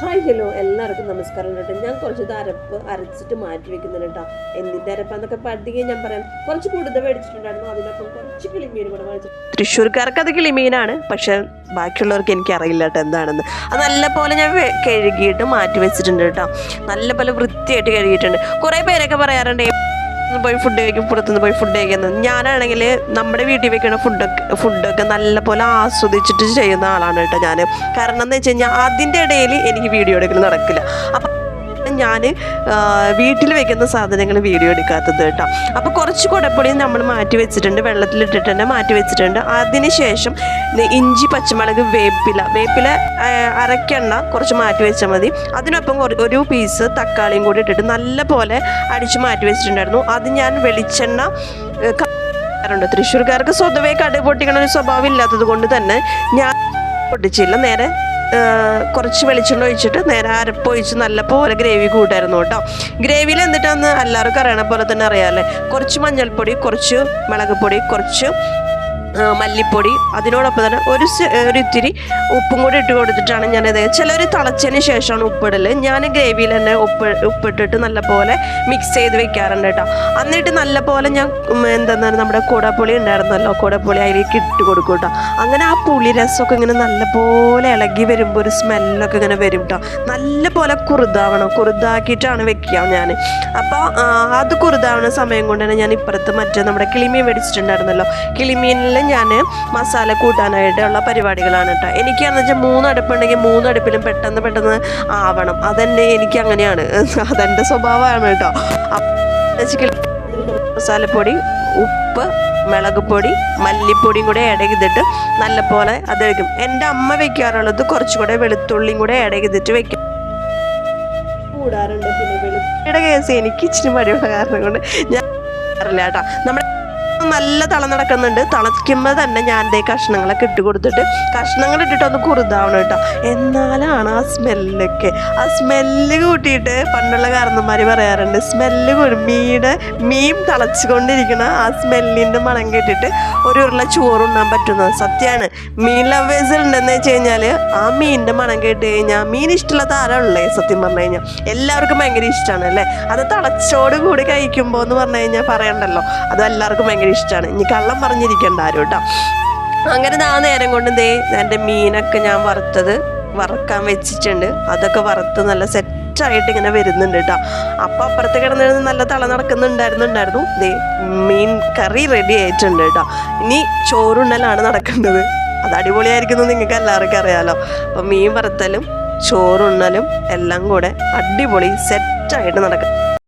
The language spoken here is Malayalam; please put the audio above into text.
ഹായ് ഹലോ എല്ലാവർക്കും നമസ്കാരം കേട്ടോ. ഞാൻ കുറച്ച് തരപ്പ് അരച്ചിട്ട് മാറ്റി വെക്കുന്നുണ്ട് കേട്ടോ. എന്തിന്റെ അരപ്പാന്നൊക്കെ പഠിക്കുകയും ഞാൻ പറയാം. കുറച്ച് കൂടുതൽ മേടിച്ചിട്ടുണ്ടായിരുന്നു. അതിനൊപ്പം കുറച്ച് കിളിമീൻ കൂടെ മേടിച്ചു തൃശ്ശൂർക്കാർക്ക് അത് കിളിമീനാണ്. പക്ഷെ ബാക്കിയുള്ളവർക്ക് എനിക്ക് അറിയില്ല കേട്ടോ എന്താണെന്ന്. അത് നല്ല പോലെ ഞാൻ കഴുകിയിട്ട് മാറ്റി വെച്ചിട്ടുണ്ട് കേട്ടോ. നല്ലപോലെ വൃത്തിയായിട്ട് കഴുകിയിട്ടുണ്ട്. കുറേ പേരൊക്കെ പറയാറുണ്ട് പോയി ഫുഡ് കഴിക്കും പുറത്തുനിന്ന് പോയി ഫുഡ് കഴിക്കുന്നത് ഞാനാണെങ്കിൽ നമ്മുടെ വീട്ടിൽ വെക്കുന്ന ഫുഡൊക്കെ ഫുഡൊക്കെ നല്ലപോലെ ആസ്വദിച്ചിട്ട് ചെയ്യുന്ന ആളാണ് കേട്ടോ ഞാൻ കാരണം എന്ന് വെച്ച് കഴിഞ്ഞാൽ അതിന്റെ ഇടയിൽ എനിക്ക് വീഡിയോ എടുക്കൽ നടക്കില്ല. അപ്പം ഞാൻ വീട്ടിൽ വെക്കുന്ന സാധനങ്ങൾ വീഡിയോ എടുക്കാത്തത് കേട്ടോ. അപ്പോൾ കുറച്ച് കുടപ്പൊടി നമ്മൾ മാറ്റി വെച്ചിട്ടുണ്ട്. വെള്ളത്തിലിട്ടിട്ട് തന്നെ മാറ്റി വെച്ചിട്ടുണ്ട്. അതിനുശേഷം ഇഞ്ചി പച്ചമുളക് വേപ്പില. വേപ്പില അരക്കെണ്ണ കുറച്ച് മാറ്റി വെച്ചാൽ മതി. അതിനൊപ്പം ഒരു പീസ് തക്കാളിയും കൂടി ഇട്ടിട്ട് നല്ല പോലെ അടിച്ച് മാറ്റി വെച്ചിട്ടുണ്ടായിരുന്നു. അത് ഞാൻ വെളിച്ചെണ്ണ ണ്ട് തൃശ്ശൂർക്കാർക്ക് സ്വതവേ കടുപൊട്ടിക്കണ ഒരു സ്വഭാവം ഇല്ലാത്തത് കൊണ്ട് തന്നെ ഞാൻ പൊട്ടിച്ചില്ല. നേരെ കുറച്ച് വെളിച്ചെണ്ണ ഒഴിച്ചിട്ട് നേരെ അരപ്പ് ഒഴിച്ച് നല്ല പോലെ ഗ്രേവി കൂട്ടായിരുന്നു കേട്ടോ. ഗ്രേവിയിൽ എന്നിട്ടാന്ന് എല്ലാവർക്കും അറിയണ പോലെ തന്നെ അറിയാമല്ലേ കുറച്ച് മഞ്ഞൾപ്പൊടി കുറച്ച് മുളക് പൊടി കുറച്ച് മല്ലിപ്പൊടി അതിനോടൊപ്പം തന്നെ ഒരു ഒരിത്തിരി ഉപ്പും കൂടി ഇട്ട് കൊടുത്തിട്ടാണ് ഞാനത് ചിലർ തിളച്ചതിന് ശേഷമാണ് ഉപ്പിടൽ ഞാൻ ഗ്രേവിയിൽ തന്നെ ഉപ്പ് ഉപ്പിട്ടിട്ട് നല്ലപോലെ മിക്സ് ചെയ്ത് വെക്കാറുണ്ട് കേട്ടോ. എന്നിട്ട് നല്ലപോലെ ഞാൻ എന്താ നമ്മുടെ കുടപ്പുളി ഉണ്ടായിരുന്നല്ലോ കുടപ്പുളി അതിലേക്ക് ഇട്ട് കൊടുക്കും കേട്ടോ. അങ്ങനെ ആ പുളി രസമൊക്കെ ഇങ്ങനെ നല്ലപോലെ ഇളകി വരുമ്പോൾ ഒരു സ്മെല്ലൊക്കെ ഇങ്ങനെ വരും കേട്ടോ. നല്ലപോലെ കുറുതാവണം. കുറുതാക്കിയിട്ടാണ് വെക്കുക ഞാൻ അപ്പോൾ അത് കുറുതാവണ സമയം കൊണ്ട് തന്നെ ഞാൻ ഇപ്പുറത്ത് മറ്റേ നമ്മുടെ കിളിമീൻ മേടിച്ചിട്ടുണ്ടായിരുന്നല്ലോ കിളിമീനിൽ ഞാൻ മസാല കൂട്ടാനായിട്ടുള്ള പരിപാടികളാണ് കേട്ടോ. എനിക്കാണെന്ന് വെച്ചാൽ മൂന്ന് അടുപ്പുണ്ടെങ്കിൽ മൂന്ന് അടുപ്പിലും പെട്ടെന്ന് പെട്ടെന്ന് ആവണം. അതെന്നെ എനിക്ക് അങ്ങനെയാണ്. അതെന്റെ സ്വഭാവമാണ് കേട്ടോ. മസാലപ്പൊടി ഉപ്പ് മുളക് പൊടി മല്ലിപ്പൊടിയും കൂടെ ആഡ് നല്ലപോലെ അത് വെക്കും. എന്റെ അമ്മ വെക്കാറുള്ളത് കുറച്ചുകൂടെ വെളുത്തുള്ളിയും കൂടെ ആഡ് വെക്കും. കൂടാറുണ്ട് പിന്നെ വെളുത്തുള്ളിയുടെ കേസ് എനിക്ക് ഇച്ചിരി മടിയുള്ള കാരണം കൊണ്ട് ഞാൻ അറിയില്ല കേട്ടോ. നമ്മുടെ നല്ല തള നടക്കുന്നുണ്ട്. തളയ്ക്കുമ്പോൾ തന്നെ ഞാൻ ദേ കഷ്ണങ്ങളൊക്കെ ഇട്ട് കൊടുത്തിട്ട് കഷ്ണങ്ങൾ ഇട്ടിട്ട് ഒന്ന് കുറുതാവണം കേട്ടോ. എന്നാലാണ് ആ സ്മെല്ലൊക്കെ. ആ സ്മെല്ല് കൂട്ടിയിട്ട് പണ്ടുള്ള കാരണന്മാർ പറയാറുണ്ട് സ്മെല്ല് കൂടി മീയുടെ മീൻ തിളച്ചുകൊണ്ടിരിക്കണ ആ സ്മെല്ലിന്റെ മണം കേട്ടിട്ട് ഒരു ഉരുള ചോറുണ്ണാൻ പറ്റുന്നത്. സത്യമാണ് മീൻ ലവേഴ്സ് ഉണ്ടെന്ന് വെച്ച് കഴിഞ്ഞാൽ ആ മീനിന്റെ മണം കേട്ട് കഴിഞ്ഞാൽ മീൻ ഇഷ്ടമുള്ള താരമുള്ളേ സത്യം പറഞ്ഞു കഴിഞ്ഞാൽ എല്ലാവർക്കും ഭയങ്കര ഇഷ്ടമാണ് അല്ലേ? അത് തളച്ചോട് കൂടി കഴിക്കുമ്പോൾ എന്ന് പറഞ്ഞു കഴിഞ്ഞാൽ പറയണ്ടല്ലോ. അത് എല്ലാവർക്കും ഭയങ്കര ഇഷ്ടമാണ് ഇനി കള്ളം പറഞ്ഞിരിക്കണ്ട ആരും കേട്ടോ. അങ്ങനെ ആ നേരം കൊണ്ട് ദേ എന്റെ മീനൊക്കെ ഞാൻ വറുത്തത് വറക്കാൻ വെച്ചിട്ടുണ്ട്. അതൊക്കെ വറുത്ത് നല്ല സെറ്റായിട്ട് ഇങ്ങനെ വരുന്നുണ്ട് കേട്ടോ. അപ്പം അപ്പുറത്ത് കിടന്നിരുന്ന് നല്ല തള നടക്കുന്നുണ്ടായിരുന്നുണ്ടായിരുന്നു ദേ മീൻ കറി റെഡി ആയിട്ടുണ്ട് കേട്ടോ. ഇനി ചോറുണ്ടലാണ് നടക്കേണ്ടത് അത് അടിപൊളിയായിരിക്കുന്നു നിങ്ങൾക്ക് എല്ലാവർക്കും അറിയാലോ. അപ്പം മീൻ വറുത്തലും ചോറുണ്ണലും എല്ലാം കൂടെ അടിപൊളി സെറ്റായിട്ട് നടക്കും